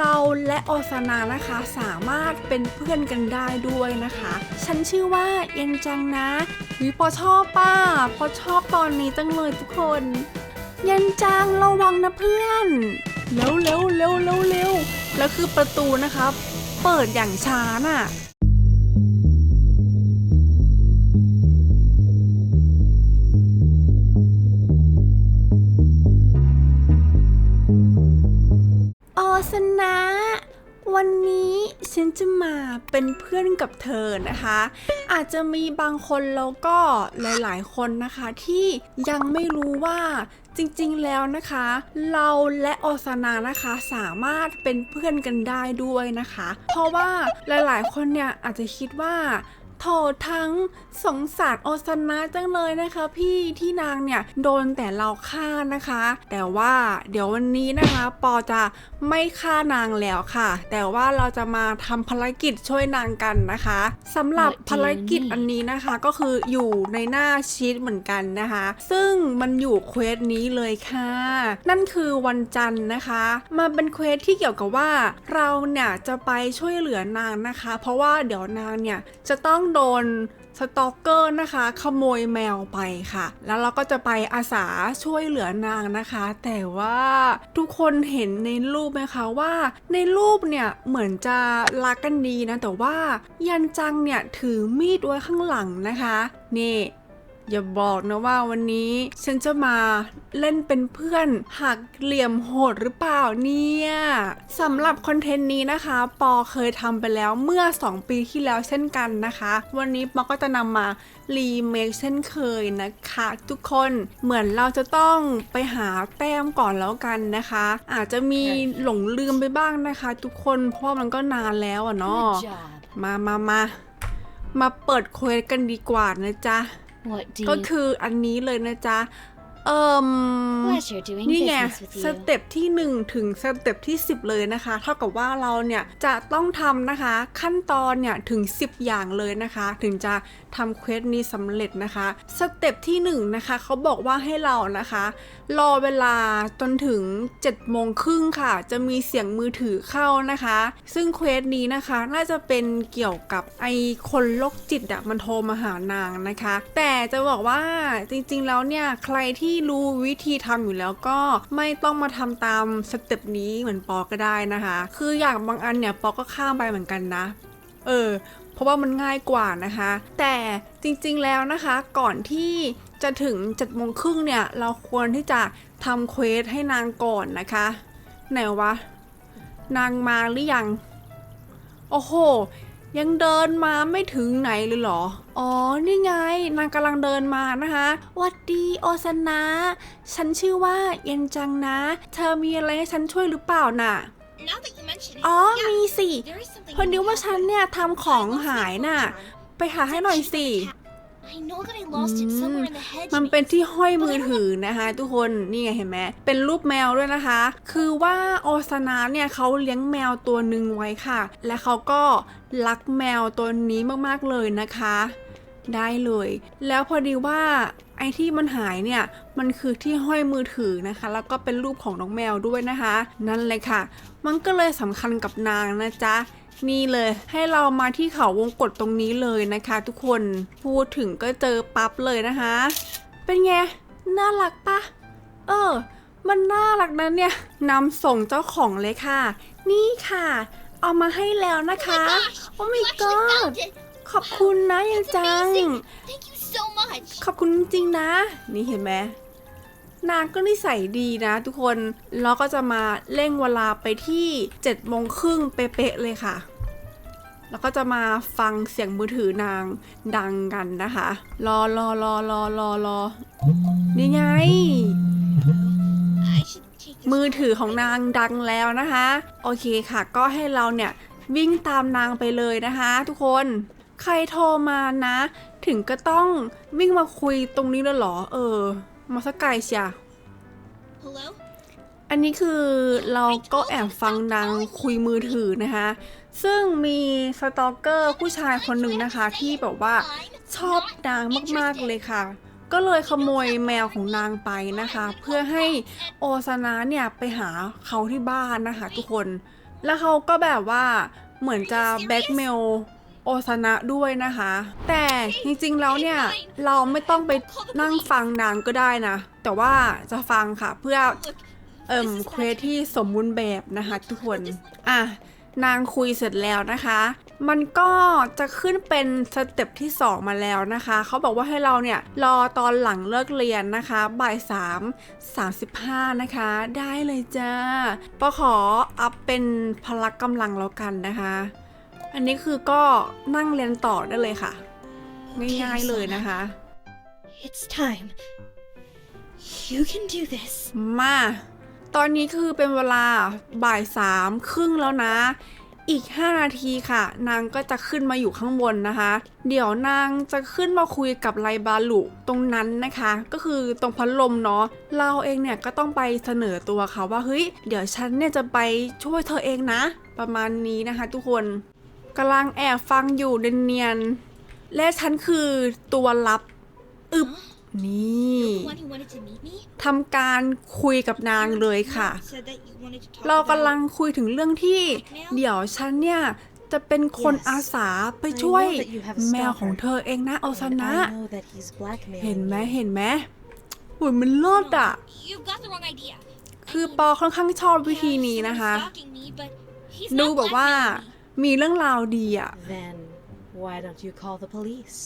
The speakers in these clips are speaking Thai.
เราและออสนานะคะสามารถเป็นเพื่อนกันได้ด้วยนะคะ ฉันชื่อว่าเย็นจังนะวิปอชอบป้าปอชอบตอนนี้จังเลยทุกคน เย็นจังระวังนะเพื่อนเร็วเร็วเร็วเร็วเร็วแล้วคือประตูนะคะ เปิดอย่างช้าน่ะ สนะ วันนี้ฉันจะมาเป็นเพื่อนกับเธอนะคะ อาจจะมีบางคนแล้วก็หลาย ๆ คนนะคะที่ยังไม่รู้ว่าจริงๆ แล้วนะคะ เราและออสนานะคะสามารถเป็นเพื่อนกันได้ด้วยนะคะ เพราะว่าหลายๆ คนเนี่ยอาจจะคิดว่า โถทั้งสงสารโอซานะจังเลยนะคะ พี่ที่นางเนี่ยโดนแต่เราฆ่านะคะ แต่ว่าเดี๋ยววันนี้นะคะ ปอจะไม่ฆ่านางแล้วค่ะ แต่ว่าเราจะมาทำภารกิจช่วยนางกันนะคะสำหรับภารกิจอันนี้นะคะก็คืออยู่ในหน้าชีตเหมือนกันนะคะ ซึ่งมันอยู่เควสนี้เลยค่ะ นั่นคือวันจันทร์นะคะ มาเป็นเควสที่เกี่ยวกับว่าเราเนี่ยจะไปช่วยเหลือนางนะคะ เพราะว่าเดี๋ยวนางเนี่ยจะต้องโดนสตอกเกอร์นะคะ ขโมยแมวไปค่ะ แล้วเราก็จะไปอาสาช่วยเหลือนางนะคะ แต่ว่าทุกคนเห็นในรูปไหมคะว่าในรูปเนี่ยเหมือนจะรักกันดีนะ แต่ว่ายันจังเนี่ยถือมีดไว้ข้างหลังนะคะ นี่ อย่าบอกนะว่าวันนี้ฉันจะมาเล่นเป็นเพื่อนหักเหลี่ยมโหดหรือเปล่าเนี่ยสำหรับคอนเทนต์นี้นะคะ ปอเคยทำไปแล้วเมื่อ 2 ปีที่แล้วเช่นกันนะคะ วันนี้ปอก็จะนำมารีเมคเช่นเคยนะคะ ทุกคนเหมือนเราจะต้องไปหาแต้มก่อนแล้วกันนะคะ อาจจะมีหลงลืมไปบ้างนะคะ ทุกคนเพราะว่ามันก็นานแล้วอะเนาะ Good job. มามามามาเปิดเควสกันดีกว่านะจ๊ะ What do ก็ you คืออันนี้เลยนะจ๊ะ เอิม pleasure doing นี่ไง business with ส you? เต็ปที่ 1 ถึงสเต็ปที่ 10 เลยนะคะ เท่ากับว่าเราเนี่ยจะต้องทำนะคะ ขั้นตอนเนี่ยถึง 10 อย่างเลยนะคะ ถึงจะทำเควสนี้สำเร็จนะคะสเต็ปที่1นะคะเขาบอกว่าให้เรานะคะ รอเวลาจนถึง7โมงครึ่งค่ะ จะมีเสียงมือถือเข้านะคะ ซึ่งเควสนี้นะคะน่าจะเป็นเกี่ยวกับไอคนโรคจิตอะมันโทรมาหานางนะคะ แต่จะบอกว่าจริงๆแล้วเนี่ยใครที่รู้วิธีทำอยู่แล้วก็ไม่ต้องมาทำตามสเต็ปนี้เหมือนปอก็ได้นะคะ คืออย่างบางอันเนี่ยปอก็ข้ามไปเหมือนกันนะ เออ เพราะว่ามันง่ายกว่านะคะ แต่จริงๆแล้วนะคะ ก่อนที่จะถึง7จ็ดโมงครึ่งเนี่ย เราควรที่จะทำเควสให้นางก่อนนะคะ ไหนวะ นางมาหรือยัง โอ้โห ยังเดินมาไม่ถึงไหนเลยเหรอ อ๋อ นี่ไง นางกำลังเดินมานะคะหวัดดีโอซานะ ฉันชื่อว่าเย็นจังนะ เธอมีอะไรให้ฉันช่วยหรือเปล่าน่ะ Now that you mention it, อ๋อ yeah, มีสิ there is something พอดี in the ว่าฉัน cabinet. เนี่ยทำของหายน่ะ ไปหาให้หน่อยสิ มันเป็นที่ห้อยมือถือนะคะ ทุกคนนี่ไงเห็นไหมเป็นรูปแมวด้วยนะคะ คือว่าโอซานะเนี่ยเขาเลี้ยงแมวตัวหนึ่งไว้ค่ะ และเขาก็รักแมวตัวนี้มากๆเลยนะคะ ได้เลย แล้วพอดีว่าไอ้ที่มันหายเนี่ยมันคือที่ห้อยมือถือนะคะ แล้วก็เป็นรูปของน้องแมวด้วยนะคะ นั่นเลยค่ะ มันก็เลยสำคัญกับนางนะจ๊ะนี่เลยให้เรามาที่เขาวงกตตรงนี้เลยนะคะ ทุกคนพูดถึงก็เจอปั๊บเลยนะคะ เป็นไงน่ารักปะเออ มันน่ารักนะเนี่ยนำส่งเจ้าของเลยค่ะ นี่ค่ะ เอามาให้แล้วนะคะโอ้ You my actually god found it. ขอบคุณนะยัง It's จัง amazing. Thank you so much. ขอบคุณจริงๆนะ นี่เห็นไหม นางก็นิสัยดีนะทุกคน แล้วก็จะมาเร่งเวลาไปที่7จ็ดโมงครึ่งเป๊ะๆเลยค่ะ แล้วก็จะมาฟังเสียงมือถือนางดังกันนะคะ รอรอรอรอรอรอนี่ไง มือถือของนางดังแล้วนะคะ โอเคค่ะ ก็ให้เราเนี่ยวิ่งตามนางไปเลยนะคะ ทุกคนใครโทรมานะ ถึงก็ต้องวิ่งมาคุยตรงนี้แล้วเหรอ เออ มาสักไกลเชีย Hello? อันนี้คือเราก็แอบฟังนางคุยมือถือนะคะ ซึ่งมีสตอกเกอร์ผู้ชายคนหนึ่งนะคะ ที่แบบว่าชอบนางมากๆเลยค่ะ ก็เลยขโมยแมวของนางไปนะคะ เพื่อให้โอซานะเนี่ยไปหาเขาที่บ้านนะคะ ทุกคน แล้วเขาก็แบบว่าเหมือนจะแบล็กเมลโอซานะด้วยนะคะ แต่ จริงๆแล้วเนี่ย เราไม่ต้องไปนั่งฟังนางก็ได้นะ แต่ว่าจะฟังค่ะเพื่อ เอิ่มเควสที่สมบูรณ์แบบนะคะทุกคน อะ นางคุยเสร็จแล้วนะคะ มันก็จะขึ้นเป็นสเต็ปที่ 2 มาแล้วนะคะ เขาบอกว่าให้เราเนี่ย รอตอนหลังเลิกเรียนนะคะบ่าย3 35 นะคะ ได้เลยจ้าปอขออัพเป็นพละกำลังแล้วกันนะคะ อันนี้คือก็นั่งเรียนต่อได้เลยค่ะ ง่ายๆเลยนะคะ It's time. You can do this. มา ตอนนี้คือเป็นเวลาบ่ายสามครึ่งแล้วนะ อีก 5 นาทีค่ะ นางก็จะขึ้นมาอยู่ข้างบนนะคะ เดี๋ยวนางจะขึ้นมาคุยกับไลบาลุตรงนั้นนะคะ ก็คือตรงพัดลมเนาะ เราเองเนี่ยก็ต้องไปเสนอตัวเขาว่าเฮ้ย เดี๋ยวฉันเนี่ยจะไปช่วยเธอเองนะ ประมาณนี้นะคะทุกคนกำลังแอบฟังอยู่เนียนๆ และฉันคือตัวลับอึบนี่ the one who wanted to meet me? ทำการคุยกับนางเลยค่ะ Said that you wanted to talk เรากำลัง about- คุยถึงเรื่องที่ เดี๋ยวฉันเนี่ย จะเป็นคน Yes. อาสาไปช่วย I know that you have a แมว stalker. ของเธอเองนะโอซา And นะ I know that he's blackmailing เห็นไหม you. เห็นไหมหุ่ยมันเลิศอะ You've got the wrong idea. คือปอค่อนข้างชอบวิธีนี้นะคะ He's stalking me, but he's ดู not แบบว่า blackmailing me. มีเรื่องราวดีอะ Then why don't you call the police?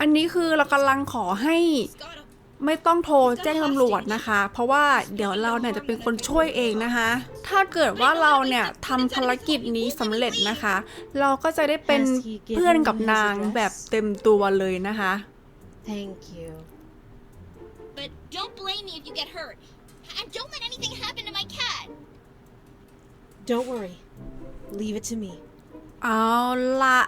อันนี้คือเรากำลังขอให้ He's got a ไม่ต้องโทรแจ้งตำรวจนะคะ เพราะว่าเดี๋ยวเราเนี่ยจะเป็นคนช่วยเองนะคะ ถ้าเกิดว่าเราเนี่ยทำภารกิจนี้สำเร็จนะคะ เราก็จะได้เป็นเพื่อนกับนางแบบเต็มตัวเลยนะคะ Thank you. But don't blame me if you get hurt. And don't let anything happen to my cat. Don't worry. Leave it to me. เอาละ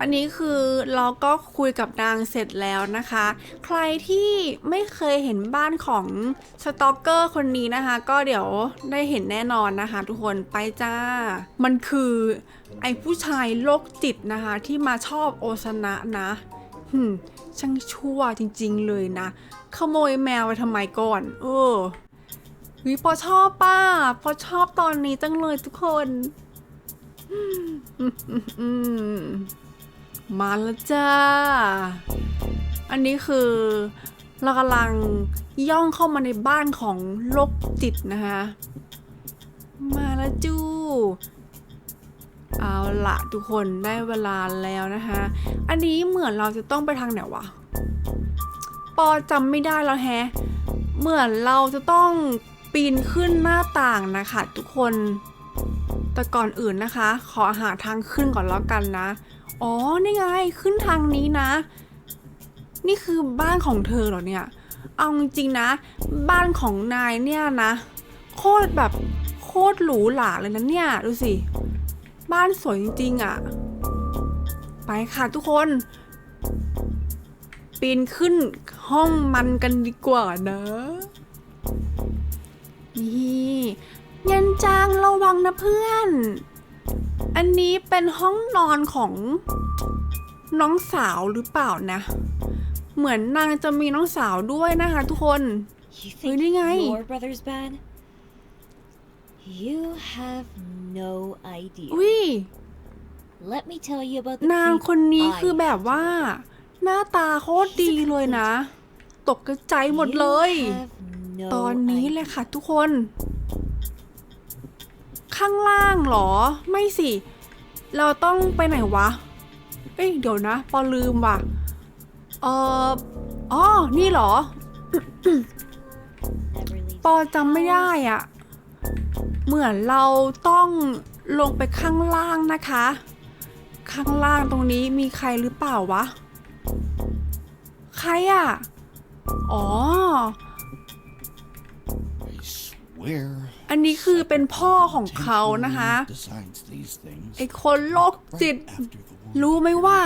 อันนี้คือเราก็คุยกับนางเสร็จแล้วนะคะ ใครที่ไม่เคยเห็นบ้านของสตอกเกอร์คนนี้นะคะ ก็เดี๋ยวได้เห็นแน่นอนนะคะ ทุกคนไปจ้า มันคือไอ้ผู้ชายโรคจิตนะคะ ที่มาชอบโอซานะนะหึมช่างชั่วจริงๆเลยนะ ขโมยแมวไปทำไมก่อน เออวิพอชอบป้า พอชอบตอนนี้จังเลยทุกคน อืมม มาแล้วจ้า อันนี้คือ เรากำลังย่องเข้ามาในบ้านของโรคจิตนะคะ มาแล้วจู้ เอาละทุกคนได้เวลาแล้วนะคะ อันนี้เหมือนเราจะต้องไปทางไหนวะ ปอจำไม่ได้แล้วแฮะ เหมือนเราจะต้องปีนขึ้นหน้าต่างนะคะทุกคน แต่ก่อนอื่นนะคะ ขอหาทางขึ้นก่อนแล้วกันนะ อ๋อ นี่ไง ขึ้นทางนี้นะ นี่คือบ้านของเธอเหรอเนี่ย เอาจริงๆนะ บ้านของนายเนี่ยนะ โคตรแบบโคตรหรูหราเลยนะเนี่ย ดูสิ บ้านสวยจริงๆอะ่ะ ไปค่ะทุกคน ปีนขึ้นห้องมันกันดีกว่านะ นี่ยันจางระวังนะเพื่อน อันนี้เป็นห้องนอนของน้องสาวหรือเปล่านะ เหมือนนางจะมีน้องสาวด้วยนะคะทุกคน You Ôi, think đi ngay. your brother's bad? You have no idea. อุ้ย Let me tell you about the นาง creep คนนี้ I คือแบบว่า หน้าตาโคตรดีเลยนะ ตกกระใจหมดเลย You have no ตอนนี้เลย idea. ค่ะทุกคน ข้างล่างเหรอ ไม่สิ เราต้องไปไหนวะ เอ้ยเดี๋ยวนะ ปอลืมว่ะ เอออ๋อ นี่เหรอ ปอจำไม่ได้อะ เหมือนเราต้องลงไปข้างล่างนะคะ ข้างล่างตรงนี้มีใครหรือเปล่าวะ ใครอะอ๋อ อันนี้คือเป็นพ่อของเขานะคะ Designs these things ไอ้คนโรคจิต right after the war. รู้ไหมว่า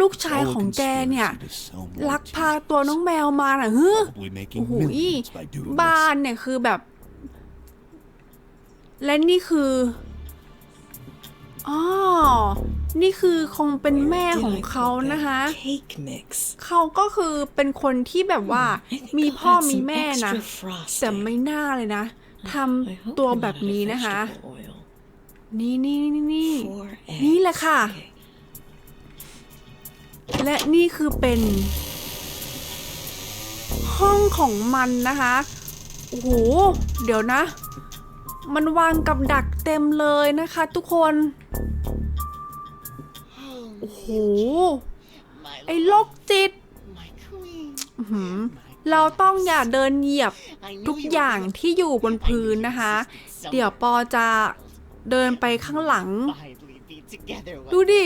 ลูกชาย All a ของแกเนี่ย conspiracy to sell more ลัก teeth. พาตัวน้องแมวมาน่ะฮึ Probably โอ้ making โห millions by doing บ้าน this. เนี่ยคือแบบ และนี่คืออ๋อนี่คือคงเป็นแม่ของเขานะคะ Cake mix. เขาก็คือเป็นคนที่แบบว่า I think มี I'll พ่อ add มี some แม่นะ extra frosting. แต่ไม่น่าเลยนะ ท I hope ำตัว you're แบบ not out of นี้นะคะ vegetable oil. นี่นี่นี่นี่ Four นี่ eggs. แหละค่ะ และนี่คือเป็น ห้องของมันนะคะ โอ้โห เดี๋ยวนะ มันวางกับดักเต็มเลยนะคะทุกคน โอ้โห My ไอ้โรคจิต my queen. อื้อหือเราต้องอย่าเดินเหยียบ I knew ทุก you อย่าง were ที่อยู่บนพื้นนะคะ เดี๋ยวปอจะเดินไปข้างหลัง finally be together. ดูดิ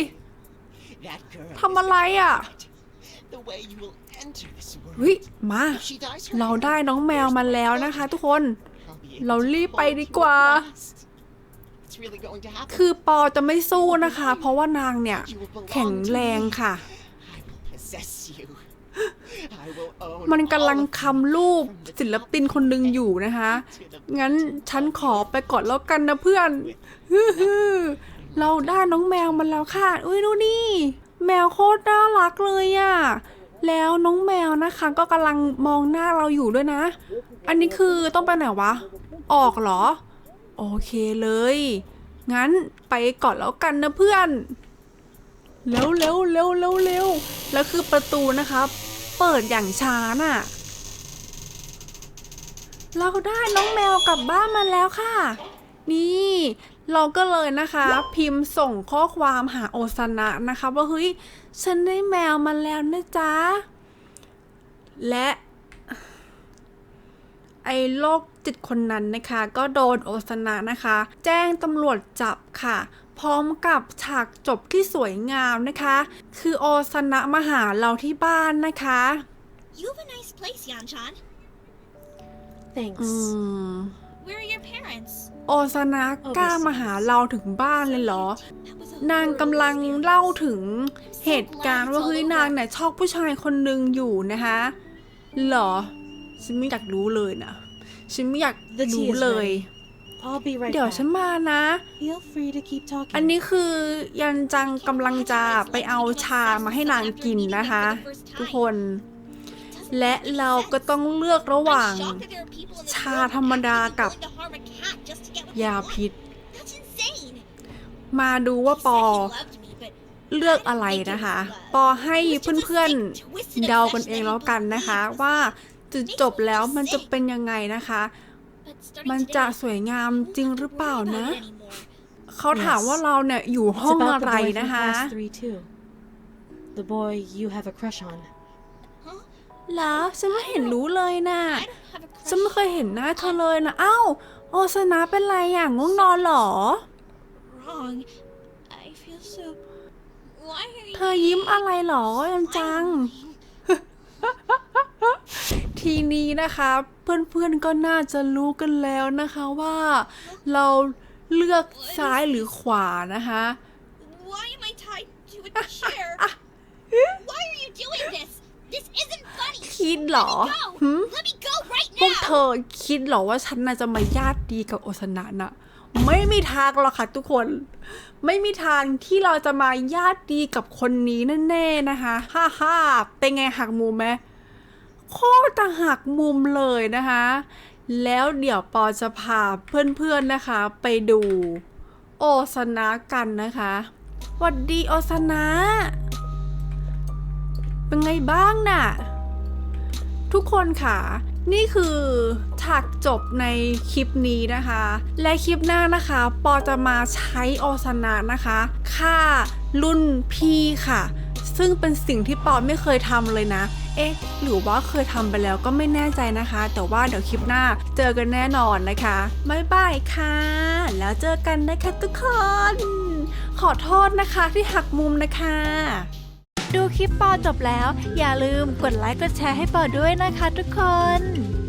That girl. ทำอะไรอะ The way you will enter this world. เฮ้ยมา If she dies her เราได้น้องแมวมาแล้วนะคะ ทุกคน I'll be able เรา to รีบไป hold ดี you กว่า at last. It's really going to happen. คือปอจะไม่สู้นะคะ เพราะว่านางเนี่ย แข็งแรงค่ะ มันกำลังคำรูปศิลปินคนหนึ่งอยู่นะคะ งั้นฉันขอไปก่อนแล้วกันนะเพื่อนฮึ่มๆเราได้น้องแมวมาแล้วค่ะ อุ้ยดูนี่แมวโคตรน่ารักเลยอะ่ะ แล้วน้องแมวนะคะก็กำลังมองหน้าเราอยู่ด้วยนะ อันนี้คือต้องไปไหนวะ ออกเหรอ โอเคเลย งั้นไปก่อนแล้วกันนะเพื่อน เร็วเร็วเร็วเร็วเร็วแล้วคือประตูนะครับ เปิดอย่างช้าน่ะ เราได้น้องแมวกลับบ้านมาแล้วค่ะ นี่เราก็เลยนะคะ พิมพ์ส่งข้อความหาโอซานะนะคะ ว่าเฮ้ยฉันได้แมวมาแล้วนะจ๊ะ และไอ้โรคจิตคนนั้นนะคะ ก็โดนโอซานะนะคะ แจ้งตำรวจจับค่ะ พร้อมกับฉากจบที่สวยงามนะคะ คือโอซานะมาหาเราที่บ้านนะคะ You have a nice place, Yanchan. Thanks. อืม Where are your parents? โอซานะกล้ามาหาเราถึงบ้านเลยเหรอ That was a นางกำลังเล่าถึงเหตุการณ์ว่าเฮ้ยนางเนี่ยชอบผู้ชายคนหนึ่งอยู่นะคะเหรอ ฉันไม่อยากรู้เลยนะ ฉันไม่อยาก The tea รู้ is เลย ready. I'll be right เดี๋ยว back. ฉันมานะ Feel free to keep talking. อันนี้คือยันจังกำลังจะไปเอาชามาให้นางกินนะคะ ทุกคน และเราก็ต้องเลือกระหว่าง ชาธรรมดากับ ยาพิษ มาดูว่าปอเลือกอะไรนะคะ ปอให้เพื่อนๆเดากันเองแล้วกันนะคะ ว่าจุดจบแล้วมันจะเป็นยังไงนะคะ มันจะสวยงามจริงหรือเปล่านะ เขาถามว่าเราเนี่ยอยู่ It's ห้อง about อะ the ไร boy from นะคะ class three too. The boy you have a crush on. แล้วฉันไม่เห็นรู้เลยนะฉันไม่เคยเห็นหน้าเธอเลยนะอ้าวโอซานะเป็นไรอะง่วงนอนเหรอ wrong. I feel so. Why are you? เธอยิ้มอะไรเหรอยันจัง ทีนี้นะคะ เพื่อนๆก็น่าจะรู้กันแล้วนะคะว่าเราเลือกซ้ายหรือขวานะคะ Why am I tied to a chair? Why are you doing this? This isn't funny. คิดเหรอ Let me go. หืม Let me go right พวก now. เธอคิดเหรอว่าฉันน่าจะมาญาติดีกับโอซานะนะไม่มีทางหรอกค่ะทุกคน ไม่มีทางที่เราจะมาญาติดีกับคนนี้แน่ๆนะคะ ฮ่าฮ่าเป็นไงหักมุมไหม โคตรหักมุมเลยนะคะ แล้วเดี๋ยวปอจะพาเพื่อนๆนะคะ ไปดูโอซานะกันนะคะหวัดดีโอซานะ เป็นไงบ้างน่ะ ทุกคนค่ะ นี่คือฉากจบในคลิปนี้นะคะ และคลิปหน้านะคะ ปอจะมาใช้โอซานะนะคะฆ่ารุ่นพี่ค่ะ ซึ่งเป็นสิ่งที่ปอไม่เคยทำเลยนะ เอ๊ะ หรือว่าเคยทำไปแล้วก็ไม่แน่ใจนะคะ แต่ว่าเดี๋ยวคลิปหน้าเจอกันแน่นอนนะคะบ๊ายบายค่ะ แล้วเจอกันนะคะทุกคน ขอโทษนะคะที่หักมุมนะคะ ดูคลิปปอจบแล้ว อย่าลืมกดไลค์กดแชร์ให้ปอด้วยนะคะทุกคน